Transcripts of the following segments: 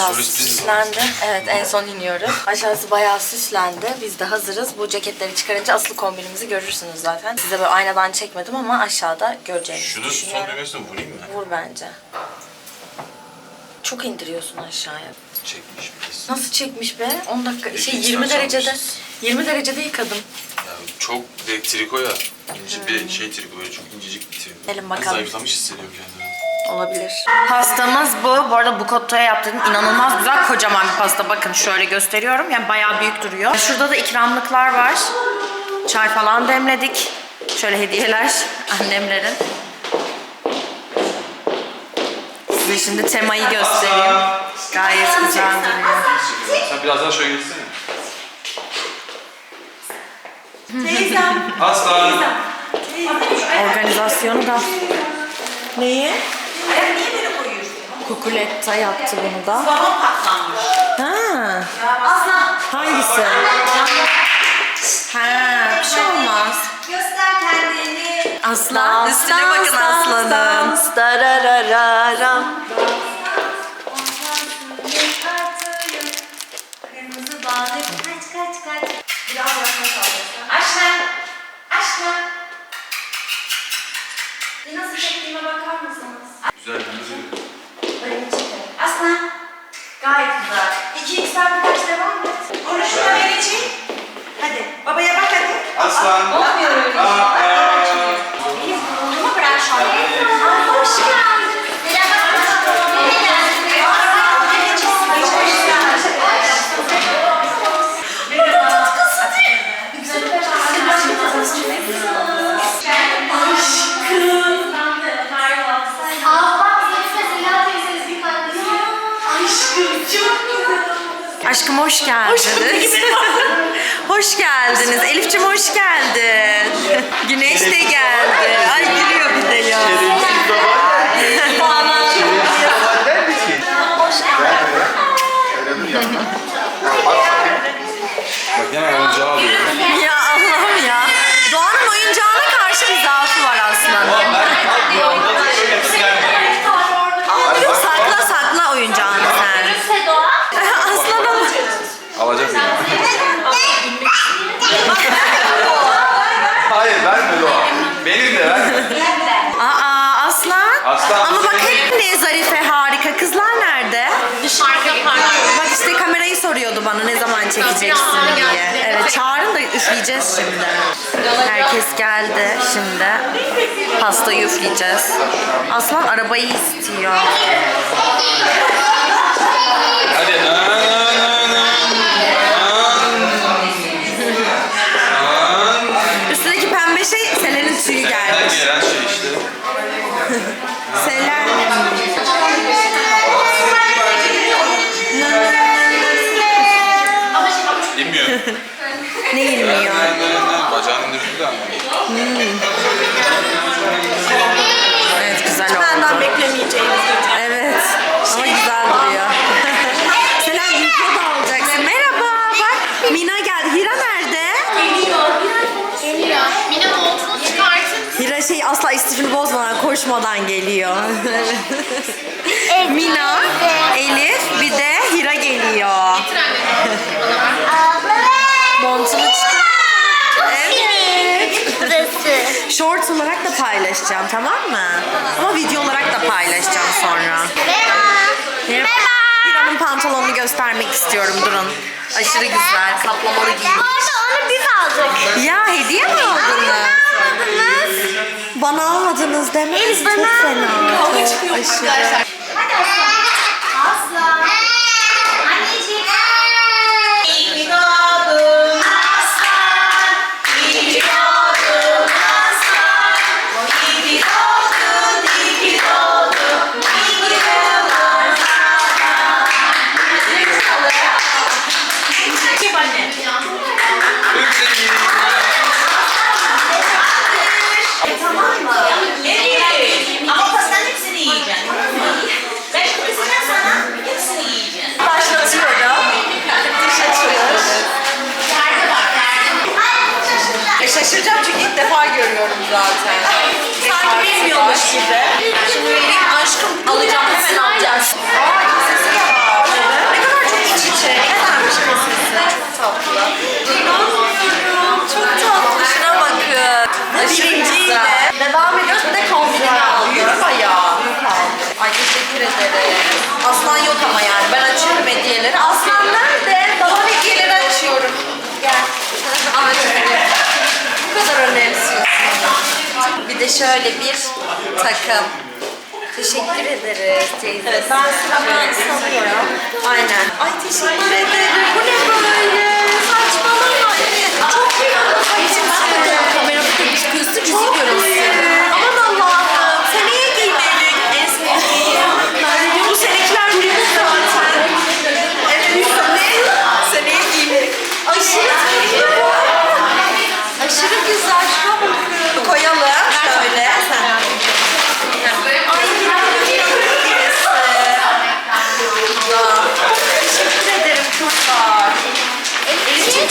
Aşağısı süslendi. Evet en son iniyoruz. Aşağısı bayağı süslendi. Biz de hazırız. Bu ceketleri çıkarınca asıl kombinimizi görürsünüz zaten. Size böyle aynadan çekmedim ama aşağıda göreceğinizi Şunu son düşünüyorum. düğmesine vurayım mı? Vur bence. Çok indiriyorsun aşağıya. Çekmiş biz. Nasıl çekmiş be? 10 dakika şey Peki, 20 saç derecede almışız. 20 derecede yıkadım. Ya çok direkt triko ya. İnce bir şey triko böyle çok incecik bir triko. Gelin bakalım. zayıflamış hissediyorum kendimi. Olabilir. Pastamız bu. Bu arada Bukotto'ya yaptığım inanılmaz güzel kocaman bir pasta. Bakın şöyle gösteriyorum. Yani bayağı büyük duruyor. Şurada da ikramlıklar var. Çay falan demledik. Şöyle hediyeler annemlerin. Size şimdi temayı göstereyim. Gayet güzel duruyor. Sen biraz daha şöyle geçsene. Teyzem. Aslan. Organizasyonu da. Neyi? Sen niye beni koyuyorsun? Kukuletta yaptı bunu da. Babam patlanmış. Ha, Aslan. hangisi? Ha, bir şey olmaz. Göster kendini. Aslan, üstüne bakın aslanın. Dararararam. Gayet güzel. İki x'ten birkaç devam et. Şuna vereceğim. Hadi. Babaya bak hadi. Aslan. Olmuyor öyle. Biz hoş geldiniz. hoş geldiniz. Elif'cim hoş geldin. Güneş de geldi. Ay gülüyor bir de ya. Bak hemen oyuncağı alıyor. ya Allah'ım ya. Doğan'ın oyuncağına karşı bir zaafı var aslında. sakla sakla oyuncağını. Alacak mıyım? Hayır verme Doğa. Benim de ver. Aa aslan. Aslan. Ama bak hep ne zarife harika. Kızlar nerede? Dışarıda parlıyor. Bak işte kamerayı soruyordu bana ne zaman çekeceksin diye. Evet çağırın da üfleyeceğiz şimdi. Herkes geldi şimdi. Pastayı üfleyeceğiz. Aslan arabayı istiyor. Hadi. Na, see you guys. Koşmadan geliyor. Mina, Elif bir de Hira geliyor. Montunu çıkar. Evet. Burası. Short olarak da paylaşacağım tamam mı? Ama video olarak da paylaşacağım sonra. Merhaba. Hira'nın pantolonunu göstermek istiyorum durun. Aşırı güzel. Kaplamalı Bu giymiş. arada onu biz aldık. Ya hediye mi aldınız? Almadınız. Bana almadınız demeyiz. Çok fena. Çok aşırı. Hadi aslan. Aslan. Şöyle bir takım. Teşekkür ederiz teyze. Evet ben sıramı salıyorum. Aynen. Ay teşekkür ederim. Bu ne böyle? Saçmalama. Çok iyi. Ay Kamera bakın çıkıyorsun Çok iyi. Aman Allah'ım.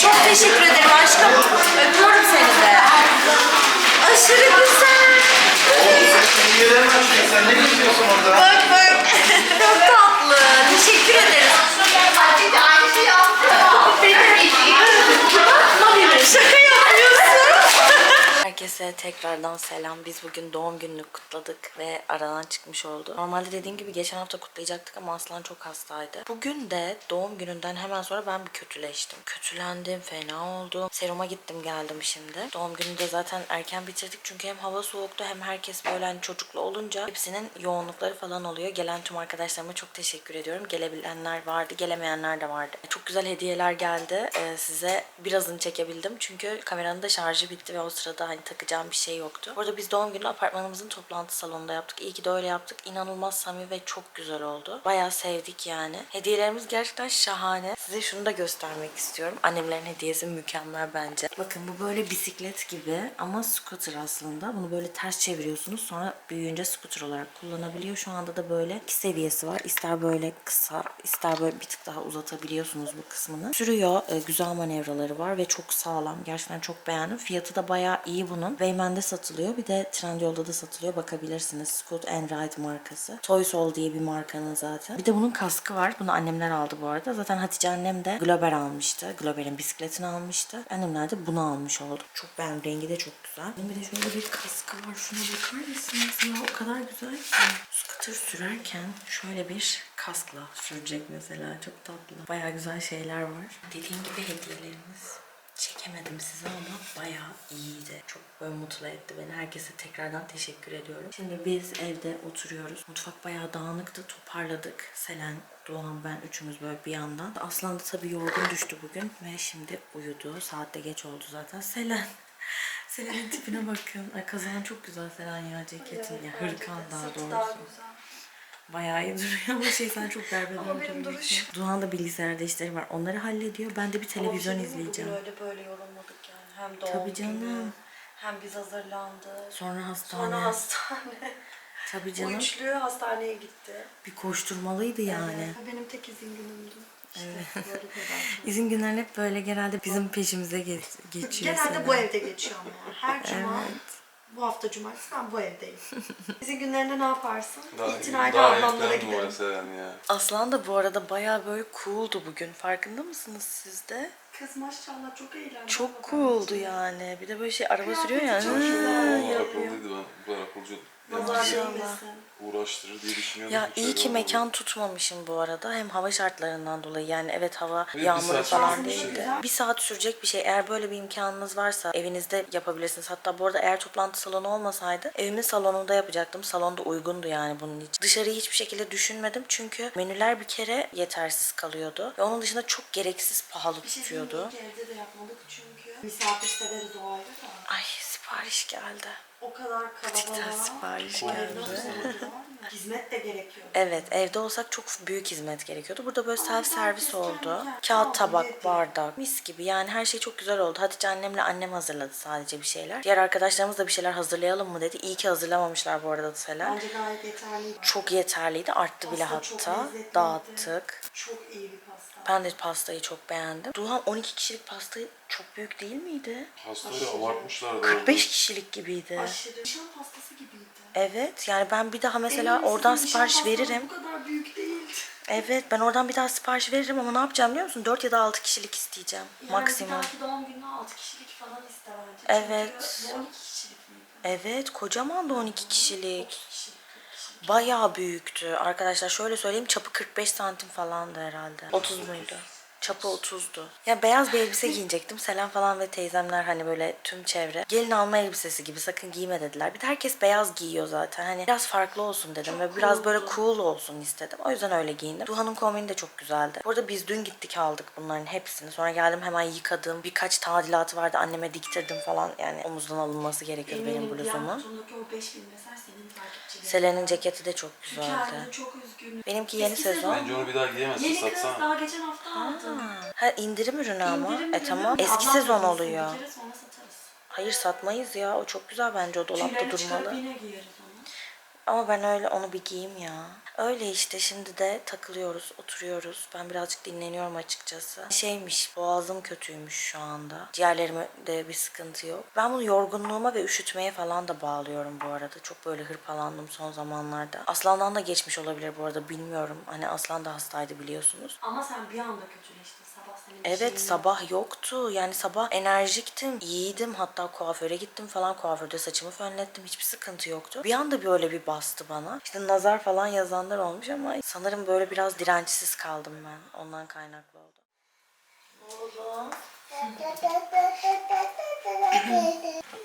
Çok teşekkür ederim aşkım. Öpüyorum seni de. Aşırı güzel. Sen ne geziyorsun orada? Bak bak. Çok tatlı. Teşekkür ederim. Şaka yapıyorsun. Herkese tekrardan selam. Biz bugün doğum gününü kutladık ve aradan çıkmış oldu. Normalde dediğim gibi geçen hafta kutlayacaktık ama Aslan çok hastaydı. Bugün de doğum gününden hemen sonra ben bir kötüleştim. Kötülendim, fena oldum. Seruma gittim geldim şimdi. Doğum gününü de zaten erken bitirdik çünkü hem hava soğuktu hem herkes böyle hani çocuklu olunca hepsinin yoğunlukları falan oluyor. Gelen tüm arkadaşlarıma çok teşekkür ediyorum. Gelebilenler vardı, gelemeyenler de vardı. Çok güzel hediyeler geldi. Ee, size birazını çekebildim çünkü kameranın da şarjı bitti ve o sırada hani takacağım bir şey yoktu. Burada biz doğum günü apartmanımızın toplantı salonunda yaptık. İyi ki de öyle yaptık. İnanılmaz samimi ve çok güzel oldu. Bayağı sevdik yani. Hediyelerimiz gerçekten şahane. Size şunu da göstermek istiyorum. Annemlerin hediyesi mükemmel bence. Bakın bu böyle bisiklet gibi ama scooter aslında. Bunu böyle ters çeviriyorsunuz. Sonra büyüyünce scooter olarak kullanabiliyor. Şu anda da böyle iki seviyesi var. İster böyle kısa, ister böyle bir tık daha uzatabiliyorsunuz bu kısmını. Sürüyor. e, güzel manevraları var ve çok sağlam. Gerçekten çok beğendim. Fiyatı da bayağı iyi bunun. Wayman'de satılıyor. Bir de Trendyol'da da satılıyor. Bakabilirsiniz. Scoot and Ride markası. Toysol diye bir markanın zaten. Bir de bunun kaskı var. Bunu annemler aldı bu arada. Zaten Hatice annem de Glober almıştı. Glober'in bisikletini almıştı. Annemler de bunu almış oldu. Çok beğendim. Rengi de çok güzel. Bir de şöyle bir kaskı var. Şuna bakar mısınız ya? O kadar güzel ki. Scooter sürerken şöyle bir kaskla sürecek mesela. Çok tatlı. Bayağı güzel şeyler var. Dediğim gibi hediyelerimiz çekemedim size ama bayağı iyiydi. Çok böyle mutlu etti beni. Herkese tekrardan teşekkür ediyorum. Şimdi biz evde oturuyoruz. Mutfak bayağı dağınıktı. Toparladık. Selen, Doğan, ben üçümüz böyle bir yandan. Aslan da tabii yorgun düştü bugün ve şimdi uyudu. Saat de geç oldu zaten. Selen. Selen'in tipine bakın. Ay kazağın çok güzel Selen ya ceketin. ya hırkan daha doğrusu. Bayağı iyi duruyor ama şey sen çok berber Ama benim duruş. Doğan bilgisayarda işleri var. Onları hallediyor. Ben de bir televizyon izleyeceğim. öyle böyle yorulmadık yani. Hem doğum Tabii canım. günü, hem biz hazırlandık. Sonra hastane. Sonra hastane. Tabii Bu canım. üçlü hastaneye gitti. Bir koşturmalıydı yani. Bu benim tek izin günümdü. İşte böyle. İzin günler hep böyle genelde bizim peşimize geç, geçiyor. Genelde bu evde geçiyor ama. Her cuma. Bu hafta cumartesi ben bu evdeyim. İzin günlerinde ne yaparsın? İtinayla daha ablamlara giderim. Ya. Aslan da bu arada bayağı böyle cool'du bugün. Farkında mısınız siz de? Kız maşallah çok eğlenceli. Çok cool'du yani. Bir de böyle şey araba sürüyor ya. Çok hı, güzel. O akıllıydı ben. Bu kadar akılcı Nazar yani değmesin. uğraştırır diye düşünüyordum. Ya iyi ki mekan tutmamışım bu arada. Hem hava şartlarından dolayı yani evet hava bir yağmurlu saat falan değildi. şey. Bir saat sürecek bir şey. Eğer böyle bir imkanınız varsa evinizde yapabilirsiniz. Hatta bu arada eğer toplantı salonu olmasaydı evimin salonunda yapacaktım. Salonda uygundu yani bunun için. Dışarıyı hiçbir şekilde düşünmedim çünkü menüler bir kere yetersiz kalıyordu. Ve onun dışında çok gereksiz pahalı Bir şey diyeyim mi? tutuyordu. Ki evde de yapmadık çünkü. Misafir severiz o ayrı da. Ay sipariş geldi. O kadar Küçükten kalabalığa. sipariş o evde geldi. mı? Hizmet de gerekiyor. Evet evde olsak çok büyük hizmet gerekiyordu. Burada böyle self servis oldu. Kağıt tabak, bardak, mis gibi yani her şey çok güzel oldu. Hatice annemle annem hazırladı sadece bir şeyler. Diğer arkadaşlarımız da bir şeyler hazırlayalım mı dedi. İyi ki hazırlamamışlar bu arada Selen. Bence gayet yeterliydi. Çok yeterliydi. Arttı bile Pasta çok hatta. lezzetliydi. Dağıttık. Çok iyi bir. Ben de pastayı çok beğendim. Duhan 12 kişilik pasta çok büyük değil miydi? Pastayı abartmışlardı. 45 kişilik gibiydi. Aşırı. Nişan pastası gibiydi. Evet yani ben bir daha mesela Emin misin? oradan Nişan sipariş pastası veririm. Bu kadar büyük değil. Evet ben oradan bir daha sipariş veririm ama ne yapacağım biliyor musun? 4 ya da 6 kişilik isteyeceğim Yani maksimum. bir dahaki doğum gününe 6 kişilik falan iste bence. Evet. Çünkü bu 12 kişilik miydi? Evet kocaman da 12 kişilik. Kişilik, 40 kişilik. Bayağı büyüktü. Arkadaşlar şöyle söyleyeyim çapı 45 santim falandı herhalde. 30 muydu? Çapı 30'du. Ya beyaz bir elbise giyecektim. Selam falan ve teyzemler hani böyle tüm çevre. Gelin alma elbisesi gibi sakın giyme dediler. Bir de herkes beyaz giyiyor zaten. Hani biraz farklı olsun dedim ve biraz böyle cool olsun istedim. O yüzden öyle giyindim. Duhan'ın kombini de çok güzeldi. Bu arada biz dün gittik aldık bunların hepsini. Sonra geldim hemen yıkadım. Birkaç tadilatı vardı. Anneme diktirdim falan. Yani omuzdan alınması gerekiyordu benim bluzumun. Kutundaki o 5000 mesaj senin takipçilerin. Selen'in ceketi de çok güzeldi. Çok üzgün. Benimki yeni Eski sezon. Bence onu bir daha giyemezsin Yeni kız satsana. daha geçen hafta aldım. Ha indirim ürünü ama. İndirim e ürünü. tamam. Eski Ablam sezon oluyor. Bir kere sonra satarız. Hayır satmayız ya. O çok güzel bence o dolapta çıkarıp durmalı. yine giyeriz onu. Ama ben öyle onu bir giyeyim ya. Öyle işte şimdi de takılıyoruz, oturuyoruz. Ben birazcık dinleniyorum açıkçası. Şeymiş, boğazım kötüymüş şu anda. Ciğerlerime de bir sıkıntı yok. Ben bunu yorgunluğuma ve üşütmeye falan da bağlıyorum bu arada. Çok böyle hırpalandım son zamanlarda. Aslandan da geçmiş olabilir bu arada bilmiyorum. Hani Aslan da hastaydı biliyorsunuz. Ama sen bir anda kötüleştin Evet sabah yoktu. Yani sabah enerjiktim, iyiydim. Hatta kuaföre gittim falan. Kuaförde saçımı fönlettim. Hiçbir sıkıntı yoktu. Bir anda böyle bir bastı bana. İşte nazar falan yazanlar olmuş ama sanırım böyle biraz dirençsiz kaldım ben. Ondan kaynaklı oldu. Oğlum.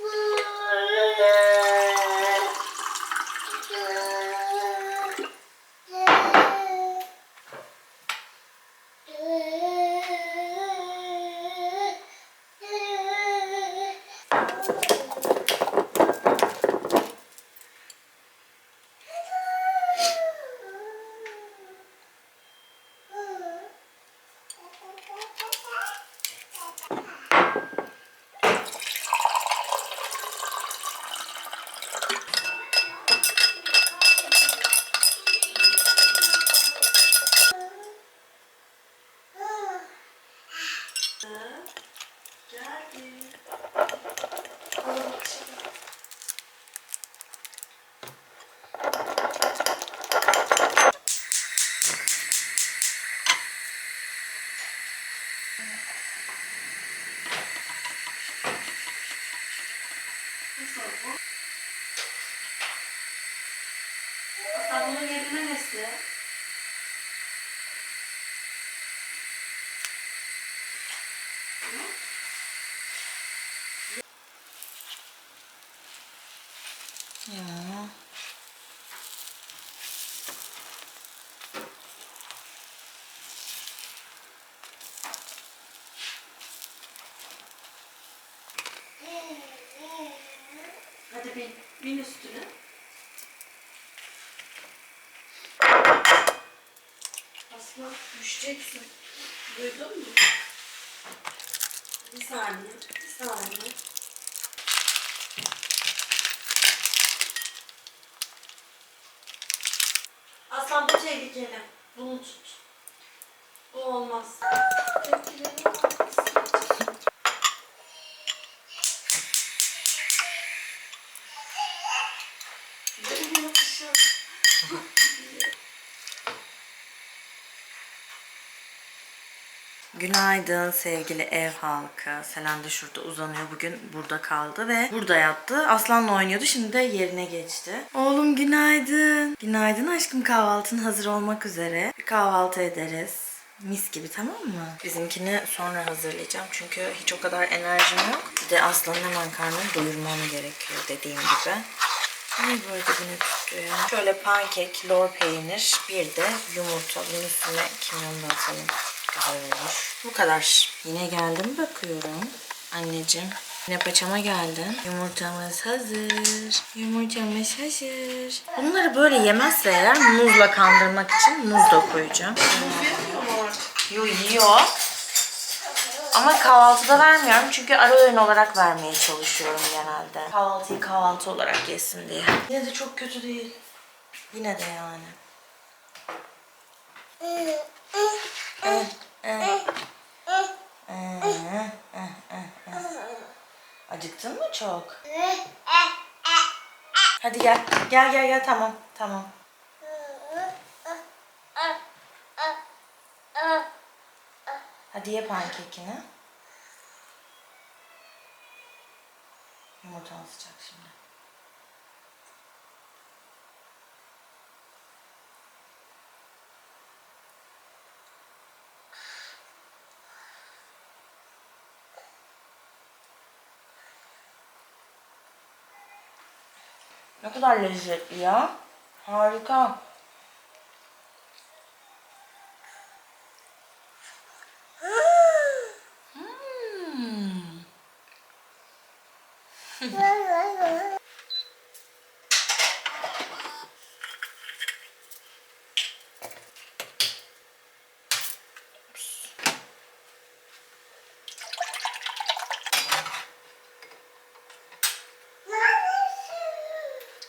Geldi. Nasıl bu? Sen bunun yerine nesi? Ya. Hadi bin, üstüne. Asla düşeceksin. Duydun mu? Bir saniye, bir saniye. Aslan bu tehlikeli. Bunu tut. Bu olmaz. Tepkileri olmaz. Benim yapışım. Günaydın sevgili ev halkı. Selen de şurada uzanıyor. Bugün burada kaldı ve burada yattı. Aslan'la oynuyordu. Şimdi de yerine geçti. Oğlum günaydın. Günaydın aşkım. Kahvaltın hazır olmak üzere. Bir kahvaltı ederiz. Mis gibi tamam mı? Bizimkini sonra hazırlayacağım. Çünkü hiç o kadar enerjim yok. Bir de Aslan'ın hemen karnını doyurmam gerekiyor dediğim gibi. Niye böyle dibine tuttu ya? Şöyle pankek, lor peynir, bir de yumurta. Bunun üstüne kimyon da atalım. Güzel. Bu kadar. Yine geldim bakıyorum. Anneciğim. Yine paçama geldin. Yumurtamız hazır. Yumurtamız hazır. Bunları böyle yemezse eğer muzla kandırmak için muz da koyacağım. Yo yiyor. Ama kahvaltıda vermiyorum çünkü ara öğün olarak vermeye çalışıyorum genelde. Kahvaltıyı kahvaltı olarak yesin diye. Yine de çok kötü değil. Yine de yani. Acıktın mı çok? Hadi gel. Gel gel gel tamam. Tamam. Hadi ye pankekini. Yumurtan sıcak şimdi. Ne kadar lezzetli ya. Harika.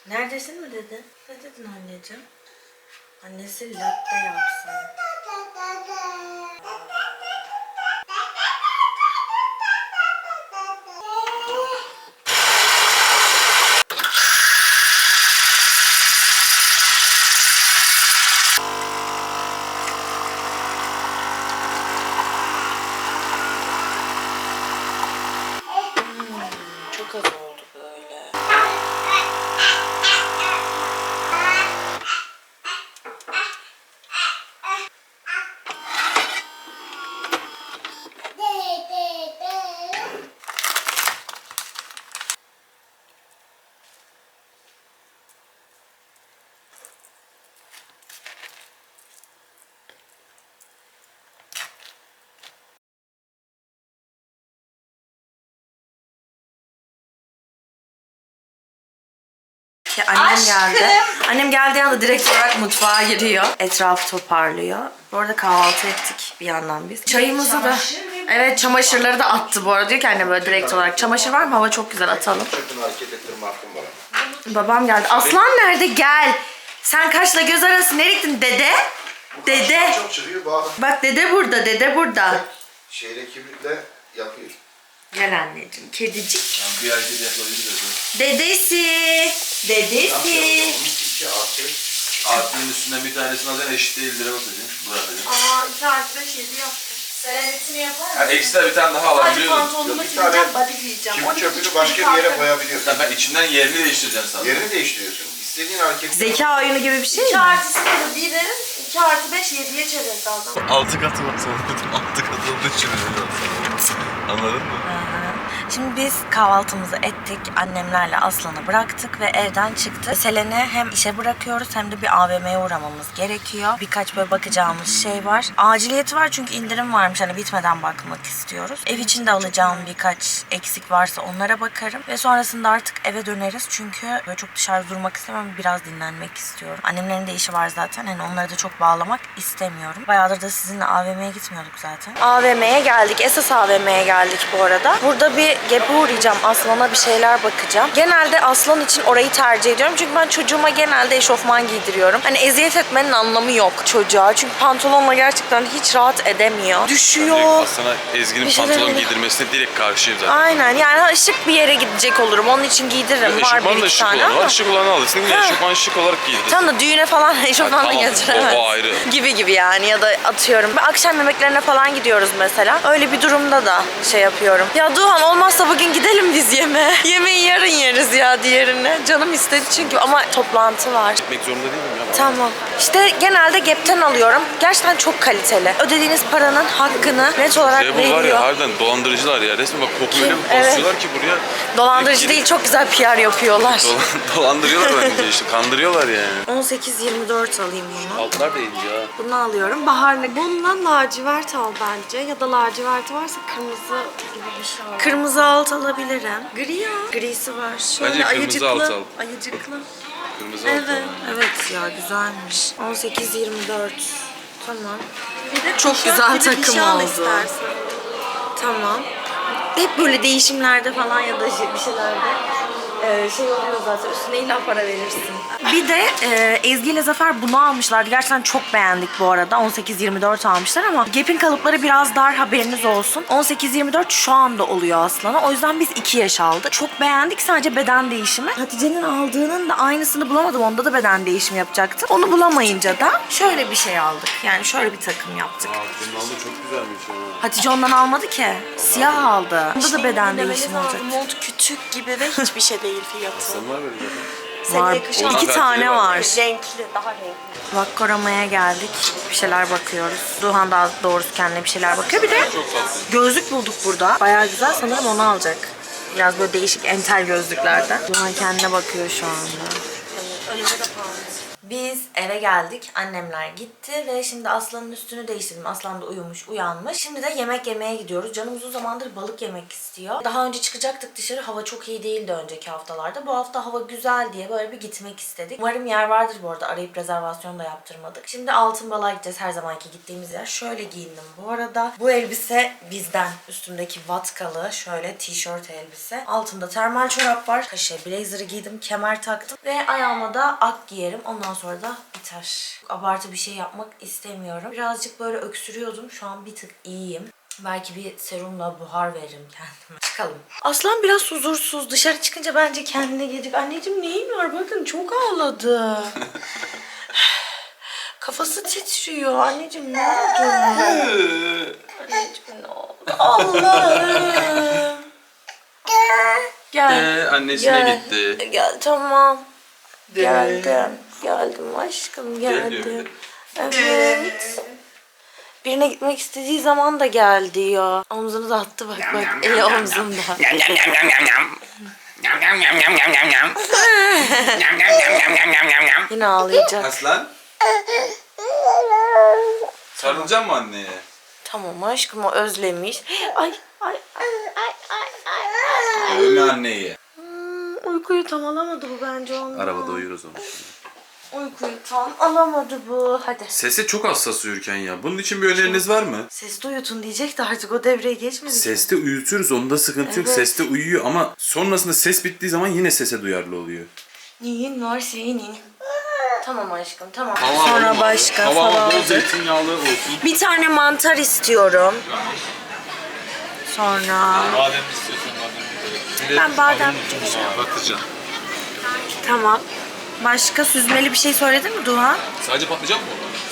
Neredesin mi dedin? Ne dedin anneciğim? Annesi latte yapsın. Hmm, çok az oldu böyle. Ki annem Aşkım. Geldi. Annem geldiği anda direkt olarak mutfağa giriyor. Etrafı toparlıyor. Bu arada kahvaltı ettik bir yandan biz. Çayımızı da... Evet çamaşırları da attı bu arada. Diyor ki anne böyle direkt olarak çamaşır var mı? Hava çok güzel atalım. Çöpünü hareket ettirme hakkım var. Babam geldi. Aslan nerede? Gel. Sen kaçla göz arası nereye gittin dede? Dede. Çok çıkıyor bağlı. Bak dede burada, dede burada. Şeyle kibritle yapıyor. Gel anneciğim, kedicik. Yani bir hareket yapabiliriz. Dedesi. Dedesi. İki artı. Artının üstünden bir tanesini alacaksın eşit değildir bakacağım. Bırakacaksın. Aa 2 artı 5 7 yaptım. Serenitini yapar mısın? Yani ekstra bir tane daha Hadi alabiliyor musun? pantolonumu Yok, bir tane giyeceğim, body giyeceğim. 12 çöpünü başka bir yere koyabiliyorsun. Ben içinden yerini değiştireceksin sana. Yerini değiştiriyorsun. İstediğin hareketi. Zeka oyunu gibi bir şey 2 mi? artı 0 1'i 2 artı 5 7'ye çevirdi adam. Altı katı sana. Altı katı olduğu için öyle Anladın mı? Şimdi biz kahvaltımızı ettik. Annemlerle Aslan'ı bıraktık ve evden çıktı. Selen'i hem işe bırakıyoruz hem de bir AVM'ye uğramamız gerekiyor. Birkaç böyle bakacağımız şey var. Aciliyeti var çünkü indirim varmış. Hani bitmeden bakmak istiyoruz. Ev içinde alacağım birkaç eksik varsa onlara bakarım. Ve sonrasında artık eve döneriz. Çünkü böyle çok dışarıda durmak istemiyorum. Biraz dinlenmek istiyorum. Annemlerin de işi var zaten. Hani onları da çok bağlamak istemiyorum. Bayağıdır da sizinle AVM'ye gitmiyorduk zaten. AVM'ye geldik. Esas AVM'ye geldik bu arada. Burada bir Gap'e uğrayacağım. Aslan'a bir şeyler bakacağım. Genelde Aslan için orayı tercih ediyorum. Çünkü ben çocuğuma genelde eşofman giydiriyorum. Hani eziyet etmenin anlamı yok çocuğa. Çünkü pantolonla gerçekten hiç rahat edemiyor. Düşüyor. Sana Ezgi'nin Bir şey pantolon demedim. giydirmesine direkt karşıyım zaten. Aynen yani şık bir yere gidecek olurum. Onun için giydiririm. Var bir da iki şık tane olan ama. var. Şık olanı alırsın. Yine Ha. eşofman şık olarak giydirirsin. Tam da düğüne falan eşofmanla tamam, götüremez. o- o ayrı. Gibi gibi yani ya da atıyorum. Akşam yemeklerine falan gidiyoruz mesela. Öyle bir durumda da şey yapıyorum. Ya Duhan olmazsa bugün gidelim biz yeme. Yemeği yarın yeriz ya diğerine. Canım istedi çünkü ama toplantı var. Gitmek zorunda değilim ya. Tamam. İşte genelde Gap'ten alıyorum. Gerçekten çok kaliteli. Ödediğiniz paranın hakkını net olarak Şey bu var ya harbiden dolandırıcılar ya. Resmen bak koku öyle bir Evet. basıyorlar ki buraya. Dolandırıcı değil çok güzel PR yapıyorlar. Dolan- dolandırıyorlar bence işte. Kandırıyorlar yani. 18-24 alayım bunu. Altlar da ince ya. Bunu alıyorum. Baharlı. Bundan lacivert al bence ya da laciverti varsa kırmızı gibi bir şey al. Kırmızı alt alabilirim. Gri ya. Grisi var. Şöyle Bence kırmızı ayıcıklı. alt al. Ayıcıklı. Kırmızı Evet. altlar. Evet ya güzelmiş. 18-24. Tamam. Bir de Çok tişört güzel bir takım şey oldu. istersen. Tamam. Hep böyle değişimlerde falan ya da bir şeylerde e, şey oluyor zaten üstüne illa para verirsin. Bir de e, Ezgi ile Zafer bunu almışlardı. Gerçekten çok beğendik bu arada. 18-24 almışlar ama Gap'in kalıpları biraz dar haberiniz olsun. 18-24 şu anda oluyor aslında. O yüzden biz 2 yaş aldık. Çok beğendik sadece beden değişimi. Hatice'nin aldığının da aynısını bulamadım. Onda da beden değişimi yapacaktım. Onu bulamayınca da şöyle bir şey aldık. Yani şöyle bir takım yaptık. Aa, bunun aldı çok güzelmiş ya. Hatice ondan almadı ki. Siyah aldı. Onda da beden değişimi olacak. Mont küçük gibi ve hiçbir şey değil fiyatı. Sen var böyle Var. yakışan İki tane var. var. renkli, daha renkli. Vakkorama'ya geldik. Bir şeyler bakıyoruz. Duhan daha doğrusu kendine bir şeyler bakıyor. Bir de gözlük bulduk burada. Bayağı güzel. Sanırım onu alacak. Biraz böyle değişik entel gözlüklerden. Duhan kendine bakıyor şu anda. Öyle de pahalı. Biz eve geldik. Annemler gitti ve şimdi Aslan'ın üstünü değiştirdim. Aslan da uyumuş, uyanmış. Şimdi de yemek yemeye gidiyoruz. Canım uzun zamandır balık yemek istiyor. Daha önce çıkacaktık dışarı. Hava çok iyi değildi önceki haftalarda. Bu hafta hava güzel diye böyle bir gitmek istedik. Umarım yer vardır bu arada. Arayıp rezervasyon da yaptırmadık. Şimdi Altın Balık'a gideceğiz her zamanki gittiğimiz yer. Şöyle giyindim bu arada. Bu elbise bizden. Üstümdeki vatkalı şöyle tişört elbise. Altında termal çorap var. Kaşe blazer'ı giydim. Kemer taktım. Ve ayağıma da ak giyerim. Ondan sonra da biter. Abartı bir şey yapmak istemiyorum. Birazcık böyle öksürüyordum. Şu an bir tık iyiyim. Belki bir serumla buhar veririm kendime. Çıkalım. Aslan biraz huzursuz. Dışarı çıkınca bence kendine gelecek. Anneciğim neyin var? Bakın çok ağladı. Kafası titriyor. Anneciğim ne oldu? Anneciğim ne oldu? Allah'ım. Gel. Ee, annesine Gel. gitti. Gel tamam. Geldim. Geldim aşkım geldim. Geldi. Evet. Birine gitmek istediği zaman da gel diyor. Omzunu da attı bak bak. Eli omzunda. Yam yam yam yam yam yam. Yam yam yam yam yam yam yam. Yam yam yam yam yam yam yam yam. Yine ağlayacak. Aslan. Sarılacak mı anneye? Tamam aşkım o özlemiş. Ay ay ay ay ay ay. Dövme anneyi. Hmm, uykuyu tam alamadı bu bence ondan. Arabada uyuruz onu. Uykuyu tam alamadı bu. Hadi. Sese çok hassas uyurken ya. Bunun için bir öneriniz var mı? Sesli uyutun diyecek de artık o devreye geçmedi. ki. Seste uyuturuz onda sıkıntı yok. Evet. Seste uyuyor ama sonrasında ses bittiği zaman yine sese duyarlı oluyor. Neyin var senin? Tamam aşkım tamam. Hava Sonra alalım başka. Hava falan. bol zeytinyağlı olsun. Bir tane mantar istiyorum. Sonra Badem istiyorsan badem. Ben badem Patlıcan. tamam. Başka süzmeli bir şey söyledin mi Duhan? Sadece patlıcan mı?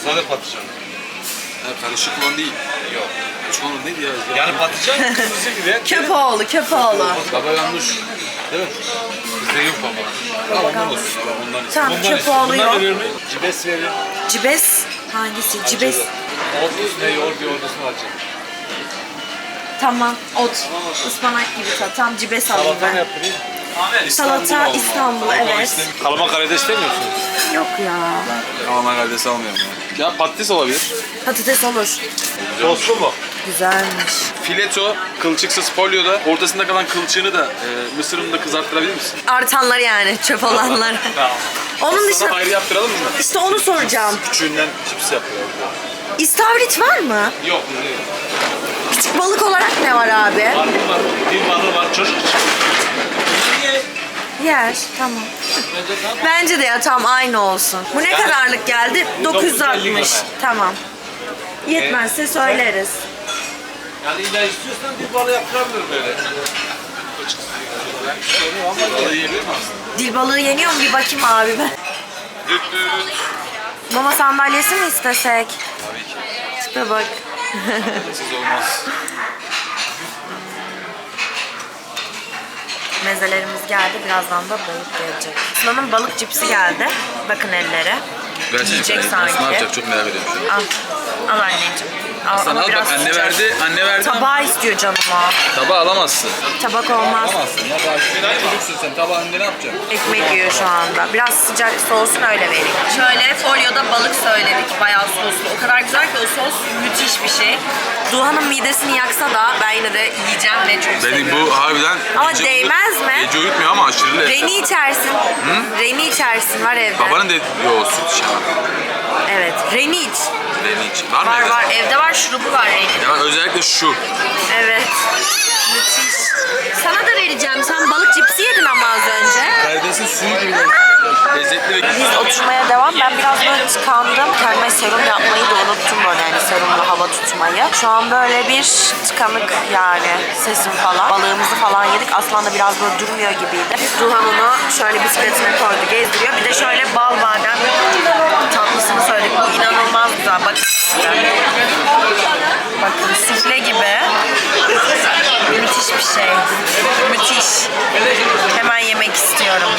Sadece patlıcan. Ha, karışık olan değil. Yok. Olan neydi ya? Yani patlıcan kırmızı gibi. Köpoğlu, Köpoğlu. Baba yanlış. Değil mi? Bizde yok baba. Ha ondan olsun. Ondan. Tamam, Köpoğlu Bunlar yok. veriyor mu? Cibes veriyor. Cibes hangisi? Cibes. Ot üstüne yoğurt yoğurdusunu alacak. Tamam. Ot. Ispanak gibi tat. Tam cibes alayım Salata ben. yapayım? Salata İstanbul evet. Kalama karides istemiyorsun. Yok ya. Ama karides almıyorum ya. Ya patates olabilir. Patates olur. Soslu mu? Güzelmiş. Fileto, kılçıksız folyoda. Ortasında kalan kılçığını da e, mısır ununda kızarttırabilir misin? Artanlar yani çöp olanlar. Tamam. Onun Sana dışında ayrı yaptıralım mı? işte onu soracağım. Küçüğünden cips yapıyor. İstavrit var mı? Yok. Küçük balık olarak ne var abi? Var mı var? Bir balığı var çocuk için. Yer. Tamam. Bence de ya tam aynı olsun. Bu ne kadarlık geldi? 960. 950 Tamam. Yetmezse söyleriz. Yani illa istiyorsan bir balığı yaptırabilirim böyle. Dil balığı yeniyor mu? Bir bakayım abi ben. Düt düt. Mama sandalyesi mi istesek? Tabii ki. Tipe bak. Siz olmaz. Mezelerimiz geldi. Birazdan da balık gelecek. Aslanın balık cipsi geldi. Bakın ellere. Yiyecek sanki. Ne yapacak çok merak ediyorum. Al. Al anneciğim. Ama al biraz bak anne sıcak. verdi, anne verdi ama Tabağı istiyor canım o. tabağı alamazsın. Tabak olmaz. Alamazsın ya bak çocuksun sen tabağı anne ne yapacak? Ekmek yiyor şu anda. Biraz sıcak soğusun öyle vereyim. Şöyle folyoda balık söyledik. Bayağı soslu. O kadar güzel ki o sos müthiş bir şey. Duhan'ın midesini yaksa da ben yine de yiyeceğim ve çok Beni seviyorum. bu harbiden Ama gece değmez uyut- mi? Gece uyutmuyor ama aşırı lezzetli. Reni içersin. Reni içersin var evde. Babanın de yo süt içemem. Evet. Reni iç. Reni için. Var mı Var evde? var. Evde var şurubu var Reni. Ya özellikle şu. Evet. Müthiş. Sana da vereceğim. Sen balık cipsi yedin ama az önce. Karidesin suyu gibi lezzetli ve Biz oturmaya devam. Ben biraz böyle tıkandım. Kendime serum yapmayı da unuttum böyle hani serumla hava tutmayı. Şu an böyle bir tıkanık yani sesim falan. Balığımızı falan yedik. Aslan da biraz böyle durmuyor gibiydi. Duhan onu şöyle bisikletine koydu gezdiriyor. Bir de şöyle bal badem tatlısını söyledik. Bu inanılmaz güzel. Bakın gerçekten. Bakın sufle gibi. Müthiş bir şey. Müthiş. Hemen yemek istiyorum.